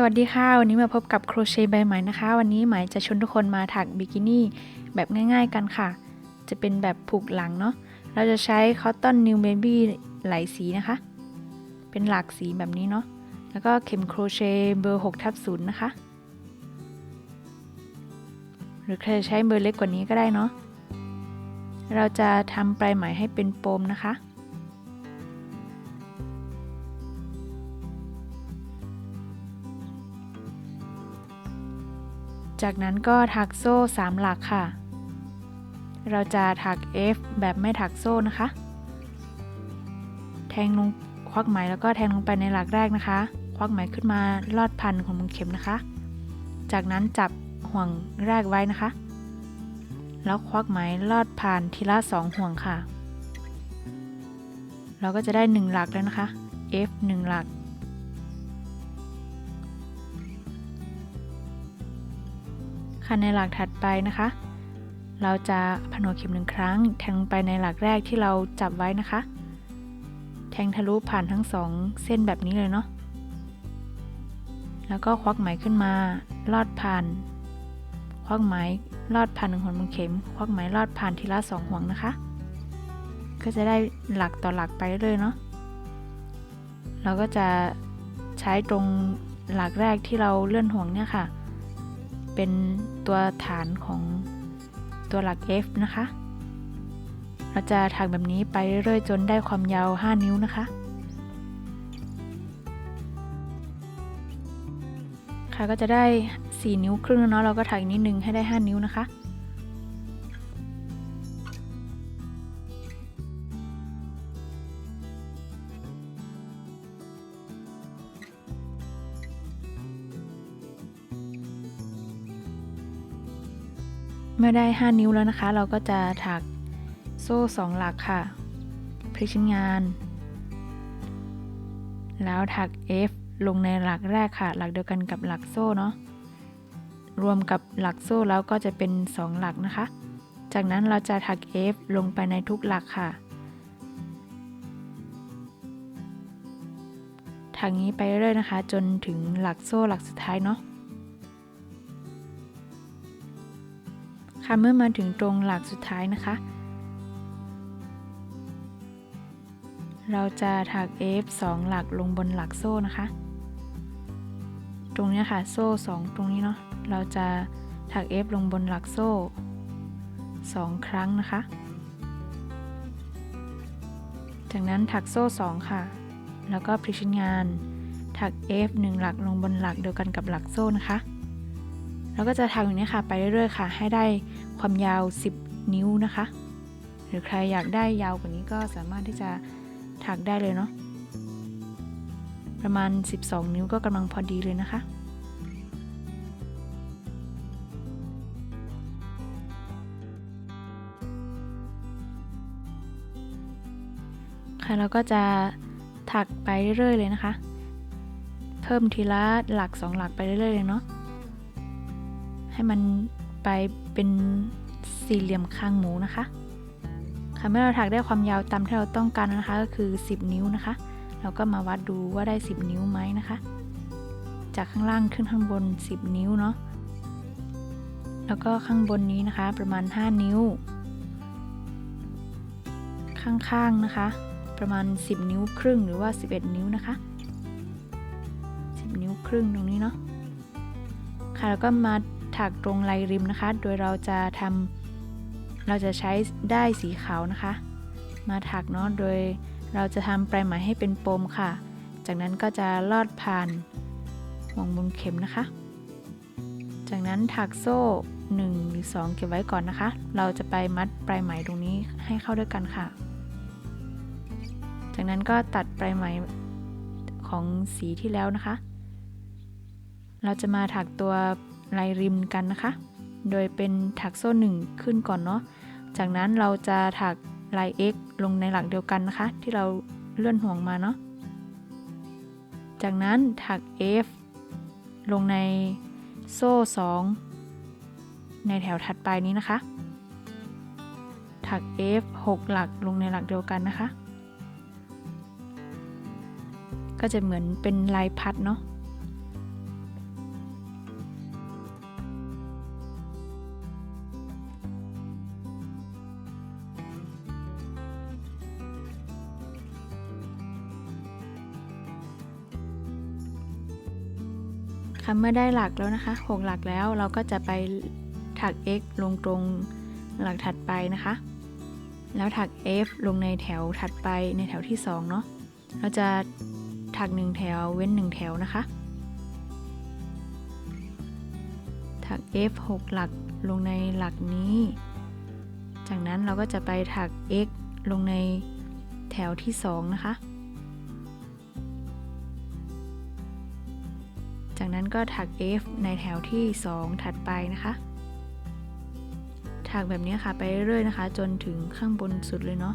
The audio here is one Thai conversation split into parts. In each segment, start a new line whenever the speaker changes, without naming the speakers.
สวัสดีค่ะ วันนี้มาพบกับโครเชต์ใบไหมนะคะ วันนี้ไหมจะชวนทุกคนมาถักบิกินี่แบบง่าย ๆกันค่ะ จะเป็นแบบผูกหลังเนาะเราจะใช้คอตตอนนิวเบบี้หลายสีนะคะ เป็นหลากสีแบบนี้เนาะแล้วก็เข็มโครเชต์เบอร์6ทับศูนย์นะคะ หรือใครจะใช้เบอร์เล็กกว่านี้ก็ได้เนาะเราจะทำปลายไหมให้เป็นปมนะคะ จากนั้นก็ถักโซ่ 3 หลักค่ะ เราจะถัก F แบบไม่ถักโซ่นะคะ แทงลงควักไหมแล้วก็แทงลงไปในหลักแรกนะคะ ควักไหมขึ้นมาลอดพันของมุมเข็มนะคะ จากนั้นจับห่วงแรกไว้นะคะ แล้วควักไหมลอดผ่านทีละ 2 ห่วงค่ะ เราก็จะได้ 1 หลักแล้วนะคะ F 1 หลัก ค่ะในหลักถัดไปนะคะ เราจะผนวกเข็มหนึ่งครั้ง แทงไปในหลักแรกที่เราจับไว้นะคะ แทงทะลุผ่านทั้งสองเส้นแบบนี้เลยเนาะแล้วก็ควักไหมขึ้นมา ลอดผ่าน ควักไหมลอดผ่านหนึ่งห่วงบนเข็ม ควักไหมลอดผ่านทีละสองห่วงนะคะ ก็จะได้หลักต่อหลักไปเลยเนาะเราก็จะใช้ตรงหลักแรกที่เราเลื่อนห่วงเนี่ยค่ะ เป็นตัวฐานของตัวหลัก F นะคะ เราจะถักแบบนี้ไปเรื่อยๆจนได้ความยาว 5 นิ้วนะคะ ค่ะก็จะได้ 4 นิ้วครึ่งเนาะเราก็ถักอีกนิดนึงให้ได้ 5 นิ้วนะคะ เมื่อได้ 5 นิ้วแล้วนะคะ เราก็จะถักโซ่ 2 หลักค่ะ พลิกชิ้นงาน แล้วถัก F ลงในหลักแรกค่ะ หลักเดียวกันกับหลักโซ่เนาะ รวมกับหลักโซ่แล้วก็จะเป็น 2 หลักนะคะ จากนั้นเราจะถัก F ลงไปในทุกหลักค่ะ ถักนี้ไปเรื่อยนะคะ จนถึงหลักโซ่หลักสุดท้ายเนาะ ค่ะเมื่อมาถึงตรงหลักสุดท้ายนะคะ เราจะถัก F 2 หลักลงบนหลักโซ่นะคะ ตรงนี้ค่ะโซ่ 2 ตรงนี้เนาะเราจะถัก F ลงบนหลักโซ่ 2 ครั้งนะคะ จากนั้นถักโซ่ 2 ค่ะ แล้วก็พลิกชิ้นงาน ถัก F 1 หลักลงบนหลักเดียวกันกับหลักโซ่นะคะ แล้วก็จะถักอย่างนี้ค่ะไปเรื่อยๆค่ะ ให้ได้ ความยาว 10 นิ้วนะคะ หรือใครอยากได้ยาวกว่านี้ก็สามารถที่จะถักได้เลยเนาะประมาณ 12 นิ้วก็กำลังพอดีเลยนะคะค่ะแล้วก็จะถักไปเรื่อยๆเลยนะคะ เพิ่มทีละหลัก2หลักไปเรื่อยๆเลยเนาะให้มันไป เป็นสี่เหลี่ยมคางหมูนะคะค่ะเมื่อเราถักได้ความยาวตามที่เราต้องการนะคะก็คือ 10 นิ้วนะคะ เราก็มาวัดดูว่าได้ 10 นิ้วไหมนะคะ จากข้างล่างขึ้นข้างบน 10 นิ้วเนาะแล้วก็ข้างบนนี้นะคะประมาณ 5 นิ้ว ข้างๆนะคะ ประมาณ 10 นิ้วครึ่งหรือว่า 11 นิ้วนะคะ 10 นิ้วครึ่งตรงนี้เนาะค่ะแล้วก็มา ถักตรงลายริมนะคะ โดยเราจะทำเราจะใช้ได้ายสีขาวนะคะ มาถักเนาะ โดยเราจะทำปลายไหมให้เป็นปมค่ะ จากนั้นก็จะลอดผ่านห่วงบุญเข็มนะคะ จากนั้นถักโซ่1หรือ2เก็บไว้ก่อนนะคะ เราจะไปมัดปลายไหมตรงนี้ให้เข้าด้วยกันค่ะ จากนั้นก็ตัดปลายไหมของสีที่แล้วนะคะ เราจะมาถักตัว ลายริมกันนะคะ โดยเป็นถักโซ่หนึ่งขึ้นก่อนเนาะ จากนั้นเราจะถักลาย X ลงในหลักเดียวกันนะคะ ที่เราเลื่อนห่วงมาเนาะ จากนั้นถัก F ลงในโซ่ 2 ในแถวถัดไปนี้นะคะ ถัก F 6 หลักลงในหลักเดียวกันนะคะ ก็จะเหมือนเป็นลายพัดเนาะ เมื่อได้หลักแล้วนะคะ6หลักแล้วเราก็จะไปถัก x ลงตรงหลักถัดไปนะคะ แล้วถัก f ลงในแถวถัดไปในแถวที่2เนาะเราจะถัก 1 แถวเว้น 1 แถวนะคะ ถัก f 6 หลักลงในหลักนี้ จากนั้นเราก็จะไปถัก x ลงในแถวที่ 2 นะคะ นั้นก็ถัก F ในแถวที่ 2 ถัดไปนะคะ ถักแบบนี้ค่ะไปเรื่อยๆนะคะ จนถึงข้างบนสุดเลยเนาะ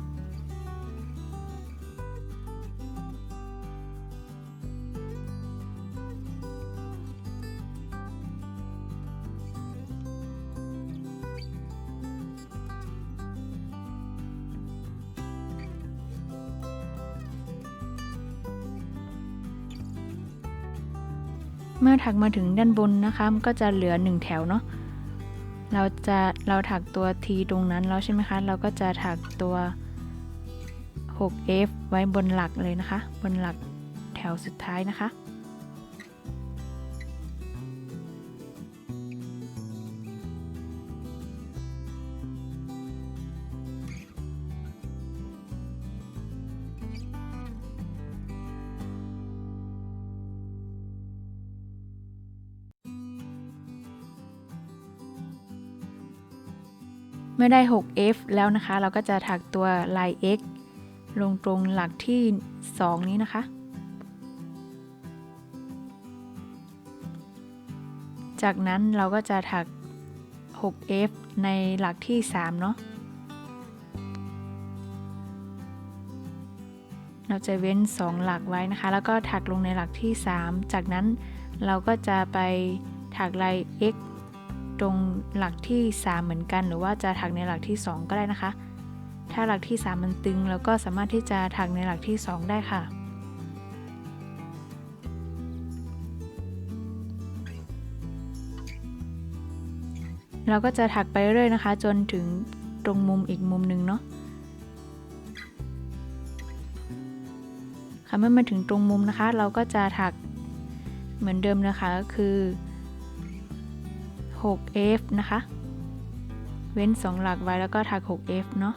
เมื่อถักมาถึงด้านบนนะคะมันก็จะเหลือ 1 แถวเนาะเราจะเราถักตัว T ตรงนั้นแล้วใช่ไหมคะ เราก็จะถักตัว 6f ไว้บนหลักเลยนะคะ บนหลักแถวสุดท้ายนะคะ มื่อได้ 6f แล้วนะคะ เราก็จะถักตัวลาย x ลงตรงหลักที่ 2 นี้นะคะ จากนั้นเราก็จะถัก 6f ในหลักที่ 3 เนาะ เราจะเว้น 2 หลักไว้นะคะ แล้วก็ถักลงในหลักที่ 3 จากนั้นเราก็จะไปถักลาย x ตรงหลักที่ 3 เหมือนกัน หรือว่าจะถักในหลักที่ 2 ก็ได้นะคะ ถ้าหลักที่ 3 มันตึงเราก็สามารถที่จะถักในหลักที่ 2 ได้ค่ะ เราก็จะถักไปเรื่อยนะคะ จนถึงตรงมุมอีกมุมหนึ่งเนาะค่ะเมื่อมาถึงตรงมุมนะคะ เราก็จะถักเหมือนเดิมนะคะก็คือ 6f นะคะ เว้น 2 หลักไว้แล้วก็ถัก 6f เนาะ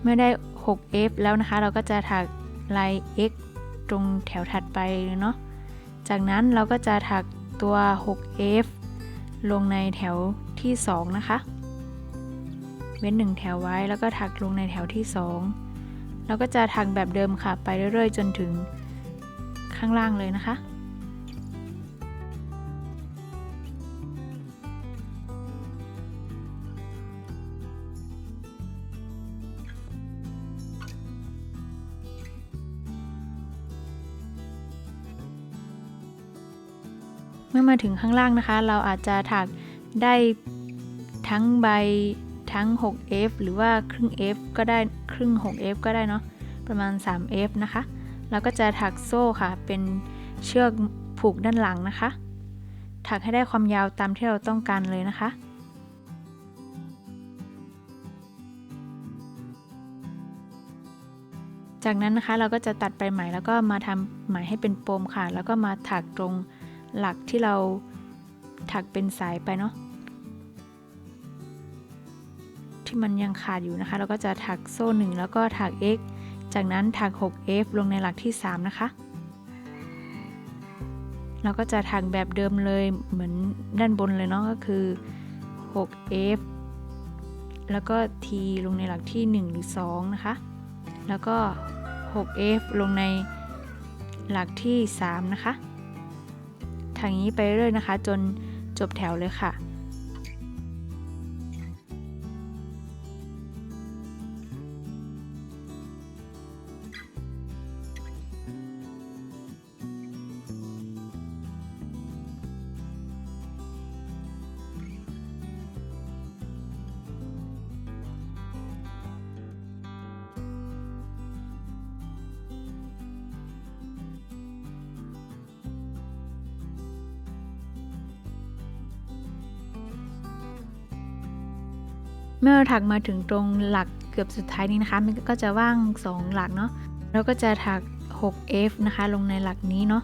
เมื่อได้ 6f แล้วนะคะ เราก็จะถักลาย x ตรงแถวถัดไปเนาะ จากนั้นเราก็จะถักตัว 6f ลงในแถว ที่ 2 นะคะ เว้น 1 แถวไว้แล้วก็ถักลงในแถวที่2เราก็จะถักแบบเดิมค่ะ ไปเรื่อยๆ จนถึงข้างล่างเลยนะคะเมื่อมาถึงข้างล่างนะคะ เราอาจจะถักได้ ทั้งใบทั้ง 6f หรือว่าครึ่ง f ก็ได้ครึ่ง 6f ก็ได้เนาะประมาณ 3f นะคะเราก็จะถักโซ่ค่ะ เป็นเชือกผูกด้านหลังนะคะ ถักให้ได้ความยาวตามที่เราต้องการเลยนะคะจากนั้นนะคะเราก็จะตัดไปไหมแล้วก็มาทำไหมให้เป็นปมค่ะ แล้วก็มาถักตรงหลักที่เราถักเป็นสายไปเนาะ ที่มันยังขาดอยู่นะคะ เราก็จะถักโซ่ 1 แล้วก็ถัก x จากนั้นถัก 6f ลงในหลักที่ 3 นะคะ เราก็จะถักแบบเดิมเลยเหมือนด้านบนเลยเนาะก็คือ 6f แล้วก็ t ลงในหลักที่ 1 หรือ 2 นะคะ แล้วก็ 6f ลงในหลักที่ 3 นะคะทางนี้ไปเรื่อยนะคะ จนจบแถวเลยค่ะ เมื่อเราถักมาถึงตรงหลักเกือบสุดท้ายนี้นะคะ มันก็จะว่าง 2 หลักเนาะเราก็จะถัก 6F นะคะ ลงในหลักนี้เนาะ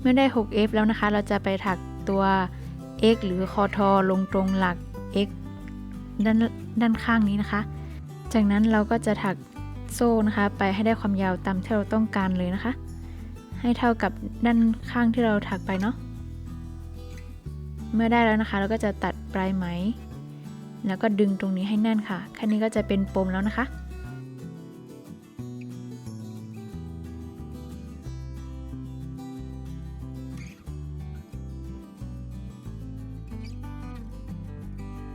เมื่อได้ 6F แล้วนะคะ เราจะไปถักตัว x หรือคอทอลงตรงหลัก x ด้านด้านข้างนี้นะคะ จากนั้นเราก็จะถัก โซ่นะคะ ไปให้ได้ความยาวตามที่เราต้องการเลยนะคะ ให้เท่ากับด้านข้างที่เราถักไปเนาะเมื่อได้แล้วนะคะ เราก็จะตัดปลายไหม แล้วก็ดึงตรงนี้ให้แน่นค่ะแค่นี้ก็จะเป็นปมแล้วนะคะ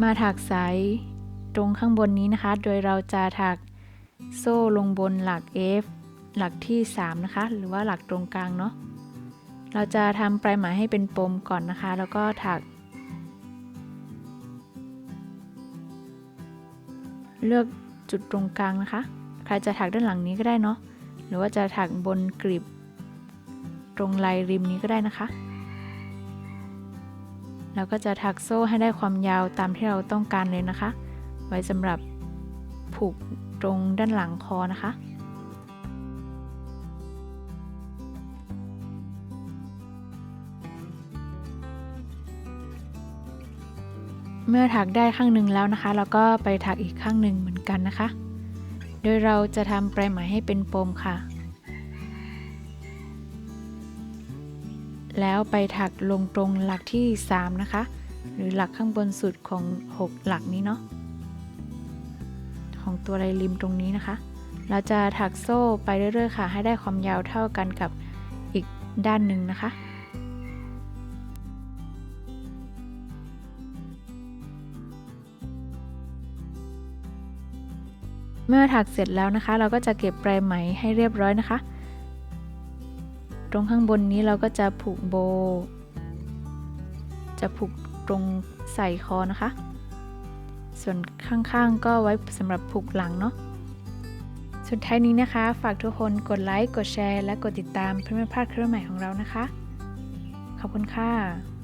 มาถักสายตรงข้างบนนี้นะคะ โดยเราจะถัก โซ่ลงบนหลัก F หลักที่ 3 นะคะ หรือว่าหลักตรงกลางเนาะ เราจะทำปลายไหมให้เป็นปมก่อนนะคะ แล้วก็ถัก เลือกจุดตรงกลางนะคะ ใครจะถักด้านหลังนี้ก็ได้เนาะ หรือว่าจะถักบนกริบ ตรงลายริมนี้ก็ได้นะคะแล้วก็จะถักโซ่ให้ได้ความยาวตามที่เราต้องการเลยนะคะ ไว้สำหรับผูก ตรงด้านหลังคอนะคะ เมื่อถักได้ข้างหนึ่งแล้วนะคะ เราก็ไปถักอีกข้างหนึ่งเหมือนกันนะคะ โดยเราจะทำปลายไหมให้เป็นปมค่ะ แล้วไปถักลงตรงหลักที่ 3 นะคะ หรือหลักข้างบนสุดของ 6 หลักนี้เนาะ ของตัวลายริมตรงนี้นะคะ เราจะถักโซ่ไปเรื่อยๆค่ะ ให้ได้ความยาวเท่ากันกับอีกด้านหนึ่งนะคะเมื่อถักเสร็จแล้วนะคะ เราก็จะเก็บปลายไหมให้เรียบร้อยนะคะ ตรงข้างบนนี้เราก็จะผูกโบ จะผูกตรงใส่คอนะคะ ส่วนข้างๆ ก็ไว้สำหรับผูกหลังเนาะ สุดท้ายนี้นะคะ ฝากทุกคนกดไลค์ กดแชร์ และกดติดตามเพื่อไม่พลาดคลิปใหม่ของเรานะคะ ขอบคุณค่ะ